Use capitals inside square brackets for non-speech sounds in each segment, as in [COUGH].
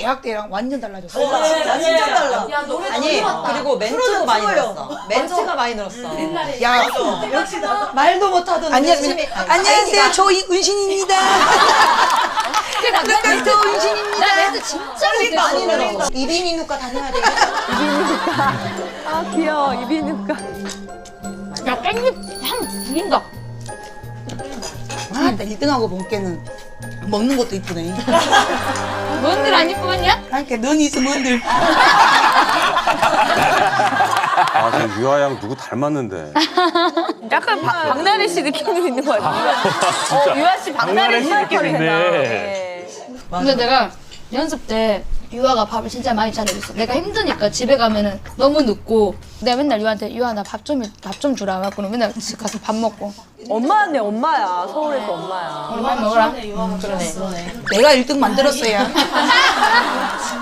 대학 때랑 완전 달라졌어. 진짜 진짜 달라. 야 노래 아니 그리고 멘트도 많이. 늘었어. 멘트가 많이 늘었어. 야, 역시 나. 말도 못하던 안녕하세요. 안녕하세요. 저 은신입니다. [LAUGHS] 나 멘트 은신입니다. 나 멘트 진짜 많이. 늘었어. 이비인후과 다녀야 돼. 아 귀여워 이비인후과. 야 깻잎 향 죽인다. 아, 나 1등하고 본게는 먹는 것도 이쁘네. [LAUGHS] 뭔들 안 이쁘겠냐? 그러니까 넌 있으면 뭔들. 아, 저 유아양 누구 닮았는데. [LAUGHS] 약간 박- 박나래 씨 느낌도 있는 것 같아요. [LAUGHS] 어, 유아 씨 박나래 씨 느낌인데. 근데 내가 연습 때 유아가 밥을 진짜 많이 차려줬어. 내가 힘드니까 집에 가면은 너무 늦고 내가 맨날 유아한테 유아 나밥 좀 밥 좀 주라. 갖고 맨날 집 가서 밥 먹고 엄마네 엄마야 서울에서 엄마야. 밥 먹으라. 내가 1등 만들었어야.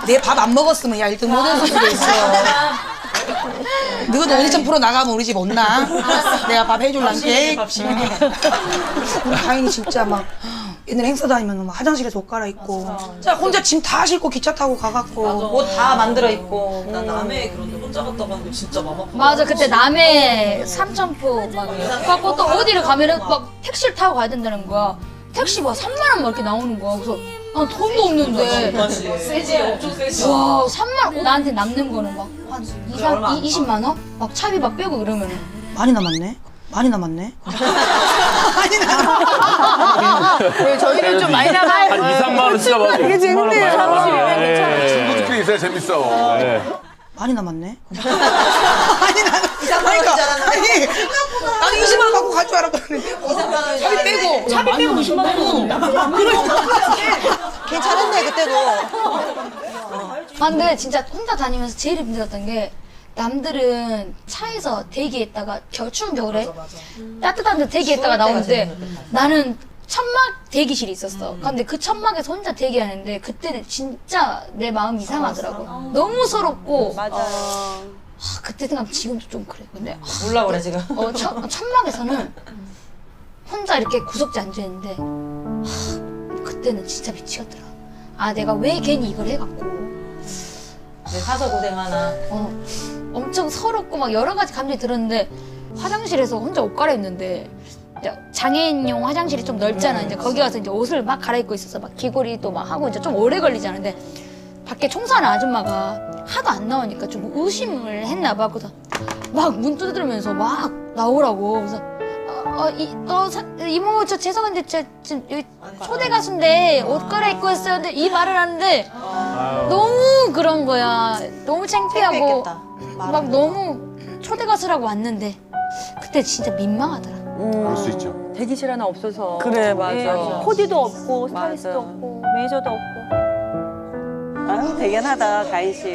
내 밥 안 먹었으면 야 1등 못 했을 수도 있어. 너도 오디션 프로 나가면 우리 집 온나? 내가 밥 해줄란게. [LAUGHS] 다행히 진짜 막 옛날에 행사 다니면 막 화장실에서 옷 갈아입고 진짜 혼자 짐 다 싣고 기차 타고 가갖고 옷 다 만들어 입고. 나 남해 그런 데 혼자 갔다 갔는데 진짜 맘 아파. 맞아 그때 남해 삼천포 막 갖고 또 어디를 가면은 막 택시를 타고 가야 된다는 거야. 택시 막 3만 원 막 이렇게 나오는 거야. 그래서 아 돈도 없는데 세지 엄청 세지. 와 3만 원 나한테 남는 거는 막한 2, 3, 20만 원? 막 차비 막 빼고 이러면은 많이 남았네. 많이 남았네. [LAUGHS] [LAUGHS] 많이 남았네. 네, 저희는 좀 많이 나가요. 한 2, 3만 원 진짜 많이. 이게 재밌네요. 친구들끼리 있어야 재밌어. 네. 많이 남았네. [LAUGHS] 많이 남았네. 그러니까 아니 나는 20만 원 갖고 갈 줄 알았거든. 차비 빼고 차비 빼고 20만 원. 괜찮은데 그때도. 아 근데 진짜 혼자 다니면서 제일 힘들었던 게 남들은 차에서 대기했다가 겨, 추운 겨울에 따뜻한 데 대기했다가 나오는데 나는 천막 대기실이 있었어. 근데 그 천막에서 혼자 대기하는데 그때는 진짜 내 마음이 이상하더라고. 너무 서럽고 맞아. 아, 그때 생각하면 지금도 좀 그래. 근데 아, 몰라 그래 지금. 어, 천, 천막에서는 혼자 이렇게 구석지 앉아있는데 하, 그때는 진짜 미치겠더라. 아 내가 왜 괜히 이걸 해갖고 내 사서 고생하나. 어, 엄청 서럽고 막 여러 가지 감정이 들었는데 화장실에서 혼자 옷 갈아입는데 장애인용 화장실이 좀 넓잖아. 이제 거기 가서 이제 옷을 막 갈아입고 있어서 막 귀걸이도 막 하고 이제 좀 오래 걸리잖아. 근데 밖에 청소하는 아줌마가 하도 안 나오니까 좀 의심을 했나 봐. 그래서 막 문 두드리면서 막 나오라고. 그래서 어, 어, 이, 어, 사- 이모 저 죄송한데 저 지금 여기 초대 가수인데 옷 갈아입고. 근데 이 말을 하는데 너무 그런 거야. 너무 창피하고 창피했겠다. 막 너무 초대 가수라고 왔는데 그때 진짜 민망하더라. 그럴 수 있죠. 대기실 하나 없어서. 그래, 맞아. 예, 코디도 없고 맞아. 스타일리스트도 없고 매니저도 없고. 아유, 대견하다, 가인 씨.